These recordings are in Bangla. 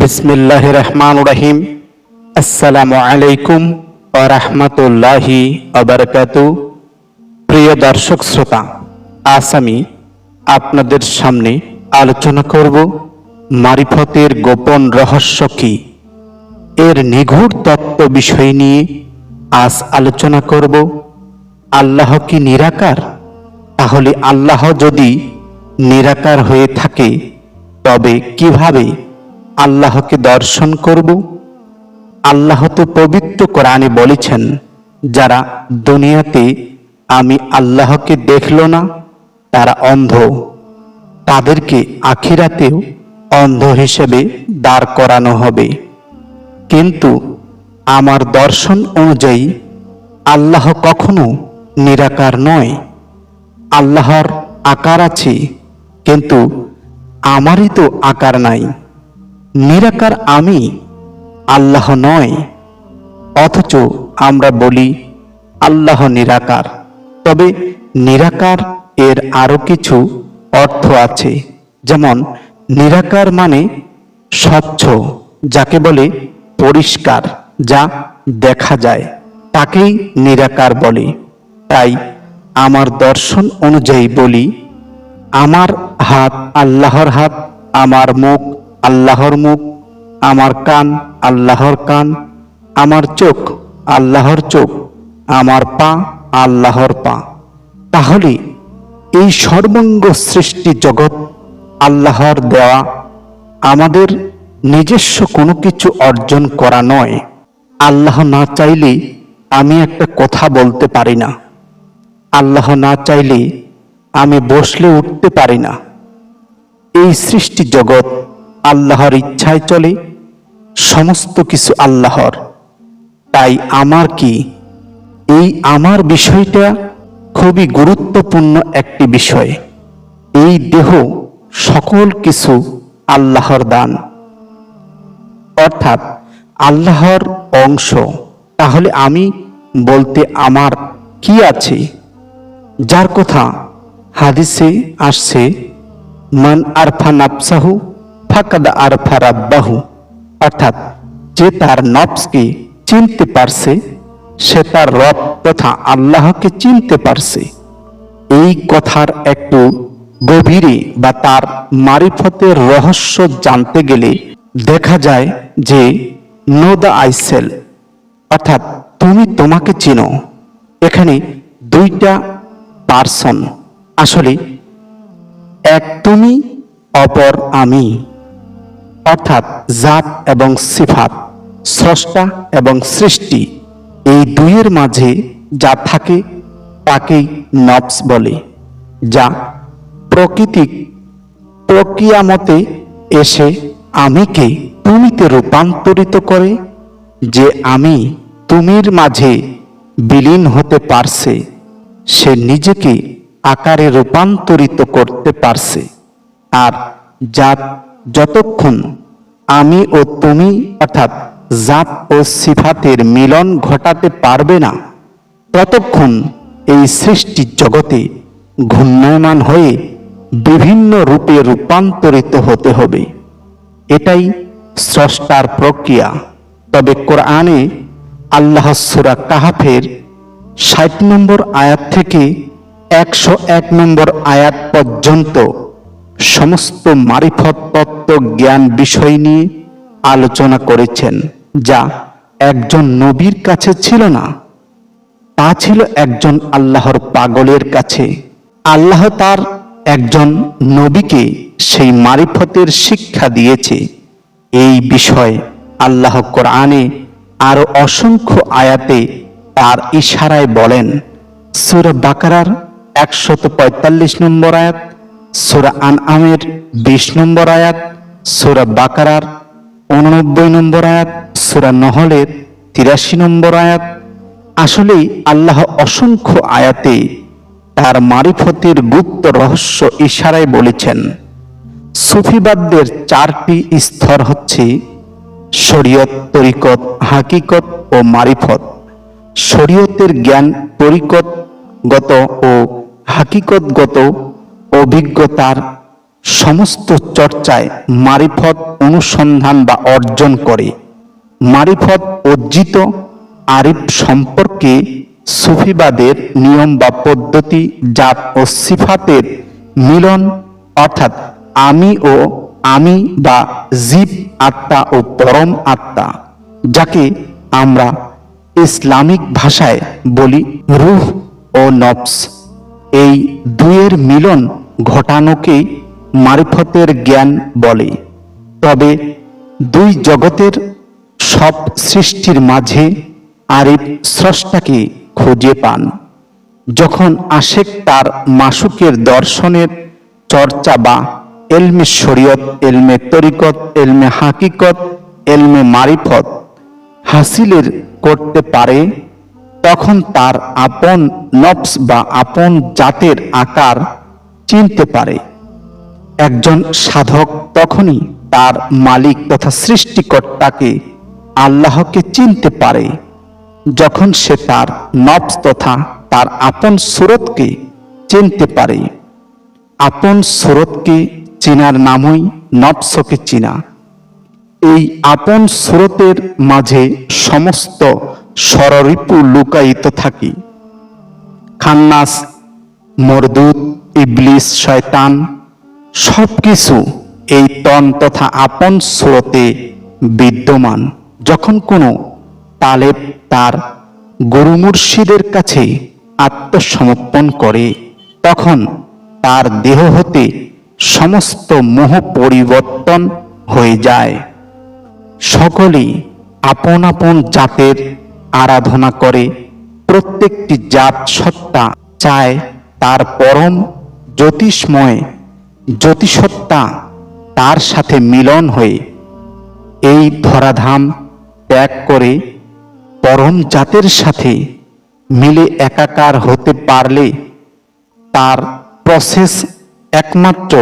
বিসমিল্লাহ রহমান রহিম আসসালামু আলাইকুম রাহমাতুল্লাহি আবরকাতু প্রিয় দর্শক শ্রোতা, আজ আমি আপনাদের সামনে আলোচনা করব মারিফতের গোপন রহস্য কি, এর নিঘুর তত্ত্ব বিষয় নিয়ে আজ আলোচনা করব। আল্লাহ কি নিরাকার? তাহলে আল্লাহ যদি নিরাকার হয়ে থাকে, তবে কীভাবে আল্লাহকে দর্শন করব। আল্লাহ তো পবিত্র কোরআনে বলেছেন, যারা দুনিয়াতে আমি আল্লাহকে দেখল না, তারা অন্ধ। তাদেরকে আখিরাতেও অন্ধ হিসেবে দাঁড় করানো হবে। কিন্তু আমার দর্শন অনুযায়ী আল্লাহ কখনো নিরাকার নয়। আল্লাহর আকার আছে, কিন্তু আমারই তো আকার নাই। নিরাকার আমি আল্লাহ নয়, অথচ আমরা বলি আল্লাহ নিরাকার। তবে নিরাকার এর আরও কিছু অর্থ আছে, যেমন নিরাকার মানে স্বচ্ছ, যাকে বলে পরিষ্কার, যা দেখা যায়, তাকেই নিরাকার বলে। তাই আমার দর্শন অনুযায়ী বলি, আমার হাত আল্লাহর হাত, আমার মুখ আল্লাহর মুখ, আমার কান আল্লাহর কান, আমার চোখ আল্লাহর চোখ, আমার পা আল্লাহর পা। তাহলে এই সর্বঙ্গ সৃষ্টি জগৎ, আল্লাহর দেওয়া আমাদের নিজস্ব কোনো কিছু অর্জন করা নয়। আল্লাহ না চাইলে আমি একটা কথা বলতে পারি না। আল্লাহ না চাইলে আমি বসলে উঠতে পারি না। এই সৃষ্টি জগৎ আল্লাহর ইচ্ছায় চলে, সমস্ত কিছু আল্লাহর। তাই আমার কি এই আমার বিষয়টা খুবই গুরুত্বপূর্ণ একটি বিষয়। এই দেহ সকল কিছু আল্লাহর দান। অর্থাৎ আল্লাহর অংশ। তাহলে আমি বলতে আমার কি আছে? যার কথা হাদিসে আসছে, মান আরফা নাফসাহু ফাকাদ আরফা রাব্বাহু, অর্থাৎ যে তার নফসকে চিনতে পারছে, সে তার রব তথা আল্লাহকে চিনতে পারছে। এই কথার একটু গভীরে বা তার মারিফতের রহস্য জানতে গেলে দেখা যায় যে নো দ্য আইসেল, অর্থাৎ তুমি তোমাকে চিনো, এখানে দুইটা পার্সন, আসলে এক তুমি, অপর আমি। অর্থাৎ জাত এবং সিফাত, স্রষ্টা এবং সৃষ্টি, এই দুইয়ের মাঝে যা থাকে তাকেই নবস বলে, যা প্রকৃতিক প্রক্রিয়া মতে এসে আমিকে তুমিতে রূপান্তরিত করে যে আমি তুমির মাঝে বিলীন হতে পারছে, সে নিজেকে আকারে রূপান্তরিত করতে পারছে। আর জাত যতক্ষণ আমি ও তুমি, অর্থাৎ জাত ও সিফাতের মিলন ঘটাতে পারবে না, ততক্ষণ এই সৃষ্টি জগতে ঘূর্ণায়মান হয়ে বিভিন্ন রূপে রূপান্তরিত হতে হবে। এটাই স্রষ্টার প্রক্রিয়া। তবে কোরআনে আল্লাহ সুরা কাহাফের ষাট নম্বর আয়াত থেকে একশো এক নম্বর আয়াত পর্যন্ত সমস্ত মারিফত তত্ত্ব জ্ঞান বিষয় নিয়ে আলোচনা করেছেন, যা একজন নবীর কাছে ছিল না, তা ছিল একজন আল্লাহর পাগলের কাছে। আল্লাহ তার একজন নবীকে সেই মারিফতের শিক্ষা দিয়েছে। এই বিষয় আল্লাহ কোরআনে আরও অসংখ্য আয়াতে তার ইশারায় বলেন, সুর বাকারার একশত পঁয়তাল্লিশ নম্বর আয়াত। সুরা আন আমের বিশ নম্বর আয়াত, সুরা বাকারার উননব্বই নম্বর আয়াত, সুরা নহলের তিরাশি নম্বর আয়াত। আসলেই আল্লাহ অসংখ্য আয়াতে তার মারিফতের গুপ্ত রহস্য ইশারায় বলেছেন, সুফিবাদদের চারটি স্তর হচ্ছে শরীয়ত, তরিকত, হাকিকত ও মারিফত। শরীয়তের জ্ঞান তরিকতগত ও হাকিকতগত অভিজ্ঞতার সমস্ত চর্চায় মারিফত অনুসন্ধান বা অর্জন করে। মারিফত অর্জিত আরিফ সম্পর্কে সুফিবাদের নিয়ম বা পদ্ধতি, জাত ও সিফাতের মিলন, অর্থাৎ আমি ও আমি বা জীব আত্মা ও পরম আত্মা, যাকে আমরা ইসলামিক ভাষায় বলি রুহ ও নফস। এই দুয়ের মিলন ঘটানোকেই মারিফতের জ্ঞান বলে। তবে দুই জগতের সব সৃষ্টির মাঝে আরিফ স্রষ্টাকে খুঁজে পান। যখন আশেক তার মাসুকের দর্শনের চর্চা বা এলমে শরীয়ত, এলমে তরিকত, এলমে হাকিকত, এলমে মারিফত হাসিলের করতে পারে, তখন তার আপন নফস বা আপন জাতের আকার চিনতে পারে। একজন সাধক তখনই তার মালিক তথা সৃষ্টিকর্তাকে আল্লাহকে চিনতে পারে। যখন সে তার নফস তথা তার আপন সুরতকে চিনতে পারে। আপন সুরতকে চেনার নামই নফসকে চিনা। এই আপন স্রোতের মাঝে সমস্ত স্বররিপু লুকায়িত থাকি। খান্নাস মরদুদ ইবলিস, শয়তান সব কিছু এই তন তথা আপন স্রোতে বিদ্যমান। যখন কোনো তালেব তার গুরু মুর্শিদের কাছে আত্মসমর্পণ করে, তখন তার দেহ হতে সমস্ত মোহ পরিবর্তন হয়ে যায়। সকলেই আপন আপন জাতের আরাধনা করে, প্রত্যেকটি জাত সত্তা চায় তার পরম জ্যোতিষময়, জ্যোতিষত্তা তার সাথে মিলন হয়ে এই ধরাধাম ত্যাগ করে পরম জাতের সাথে মিলে একাকার হতে পারলে তার প্রসেস একমাত্র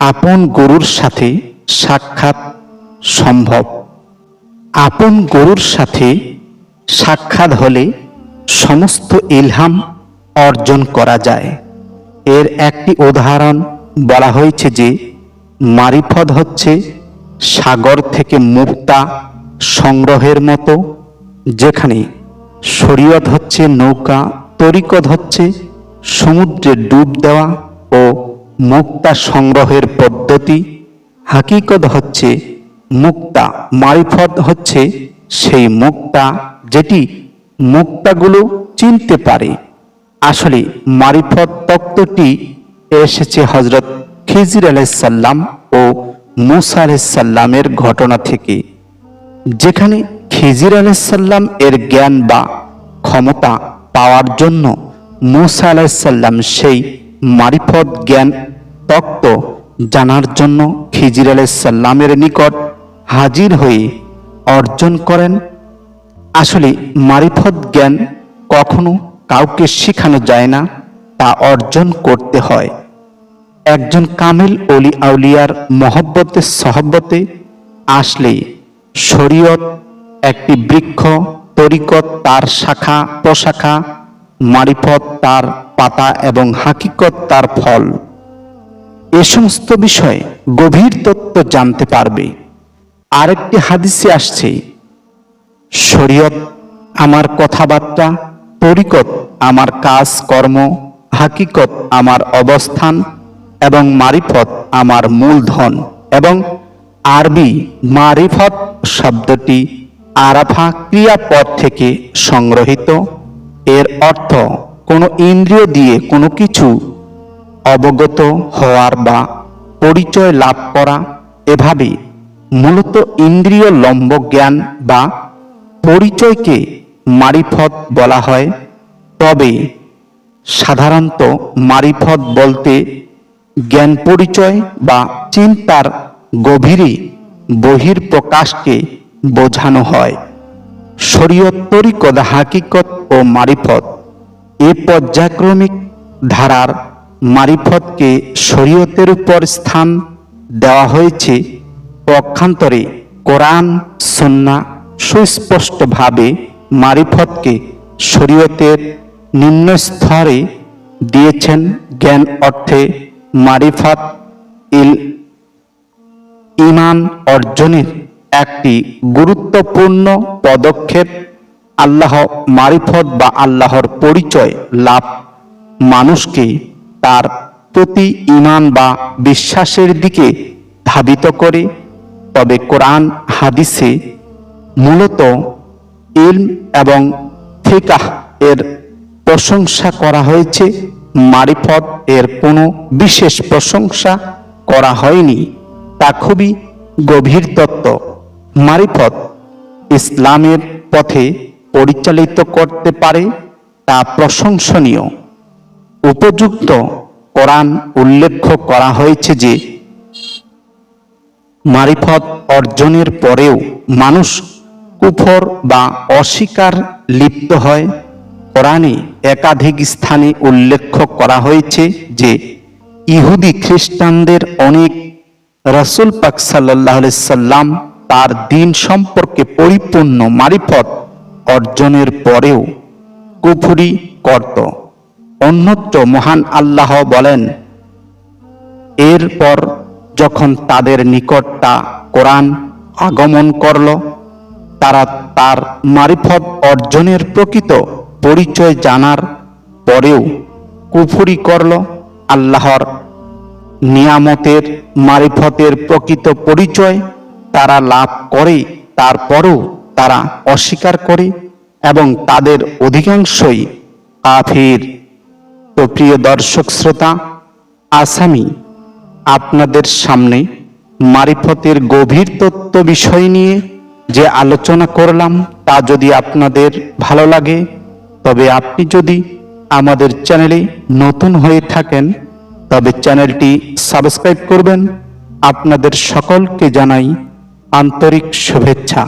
আপন গরুর সাথে সাক্ষাৎ সম্ভব। আপন গরুর সাথে সাক্ষাৎ হলে সমস্ত ইলহাম অর্জন করা যায়। এর একটি উদাহরণ বলা হয়েছে যে মারিফত হচ্ছে সাগর থেকে মুক্তা সংগ্রহের মতো, যেখানে শরীয়ত হচ্ছে নৌকা, তরিকত হচ্ছে সমুদ্রে ডুব দেওয়া ও মুক্তা সংগ্রহের পদ্ধতি। হাকিকত হচ্ছে মুক্তা মারিফত হচ্ছে সেই মুক্তা যেটি মুক্তাগুলো চিনতে পারে। আসলে মারিফত তত্ত্বটি এসেছে হজরত খিজির আলাইসাল্লাম ও মুসা আলাইসাল্লামের ঘটনা থেকে, যেখানে খিজির আলাইসাল্লাম এর জ্ঞান বা ক্ষমতা পাওয়ার জন্য মুসা আলাইসাল্লাম সেই মারিফত জ্ঞান তত্ত্ব জানার জন্য খিজির আলাইসাল্লামের নিকট হাজির হয়ে অর্জন করেন। আসলে মারিফত জ্ঞান কখনো কাউকে শেখানো যায় না, তা অর্জন করতে হয়। একজন কামিল অলি আউলিয়ার মহব্বতের সহব্বতে আসলে শরীয়ত একটি বৃক্ষ, তরিকত তার শাখা প্রশাখা মারিফত তার পাতা এবং হাকিকত তার ফল। এ সমস্ত বিষয়ে গভীর তত্ত্ব জানতে পারবে। আরেকটি হাদিসে আসছে, শরীয়ত আমার কথাবার্তা তরিকত আমার কাজ, কর্ম, হাকিকত আমার অবস্থান এবং মারিফত আমার মূলধন এবং আরবি মারিফত শব্দটি আরাফা ক্রিয়াপদ থেকে সংগ্রহীত এর অর্থ, কোনো ইন্দ্রিয় দিয়ে কোনো কিছু অবগত হওয়ার বা পরিচয় লাভ করা এভাবে মূলত ইন্দ্রিয় লম্ব জ্ঞান বা পরিচয়কে মারিফত বলা হয়। তবে সাধারণত মারিফত বলতে জ্ঞান পরিচয় বা চিন্তার গভীরে বহির প্রকাশকে বোঝানো হয়। শরীয়ত তরিকত, হাকিকত ও মারিফত এ পর্যায়ক্রমিক ধারার মারিফতকে শরীয়তের উপর স্থান দেওয়া হয়েছে। পক্ষান্তরে কোরআন সন্না সুস্পষ্টভাবে মারিফতকে শরীয়তের নিম্ন স্তরে দিয়েছেন জ্ঞান অর্থে মারিফাত ইল ইমান অর্জনের একটি গুরুত্বপূর্ণ পদক্ষেপ। আল্লাহ মারিফত বা আল্লাহর পরিচয় লাভ মানুষকে তার প্রতি ইমান বা বিশ্বাসের দিকে ধাবিত করে। তবে কোরআন হাদিসে মূলত ইলম এবং ফিকাহ এর প্রশংসা করা হয়েছে। মারিফত এর কোনো বিশেষ প্রশংসা করা হয়নি। তা খুবই গভীর তত্ত্ব। মারিফত ইসলামের পথে পরিচালিত করতে পারে তা প্রশংসনীয়। উপযুক্ত কোরআন উল্লেখ করা হয়েছে যে, মারিফত অর্জনের পরেও মানুষ কুফর বা অস্বীকার লিপ্ত হয়। কোরআনে একাধিক স্থানে উল্লেখ করা হয়েছে যে ইহুদি খ্রিস্টানদের অনেক রসুল পাক সাল্লাহ সাল্লাম তার দিন সম্পর্কে পরিপূর্ণ মারিফত অর্জনের পরেও কুফুরি করত। অন্যত্র মহান আল্লাহ বলেন, এরপর যখন তাদের নিকট তা কোরআন আগমন করল তারা তার মারিফত অর্জনের প্রকৃত পরিচয় জানার পরেও কুফুরি করল আল্লাহর নিয়ামতের মারিফতের প্রকৃত পরিচয় তারা লাভ করে, তারপরও তারা অস্বীকার করে এবং তাদের অধিকাংশই কাফির। তো প্রিয় দর্শক শ্রোতা আসামি আপনাদের সামনে মারিফতের গভীর তত্ত্ব বিষয় নিয়ে যে আলোচনা করলাম তা যদি আপনাদের ভালো লাগে, তবে আপনি যদি আমাদের চ্যানেলে নতুন হয়ে থাকেন, তবে চ্যানেলটি সাবস্ক্রাইব করবেন। আপনাদের সকলকে জানাই আন্তরিক শুভেচ্ছা।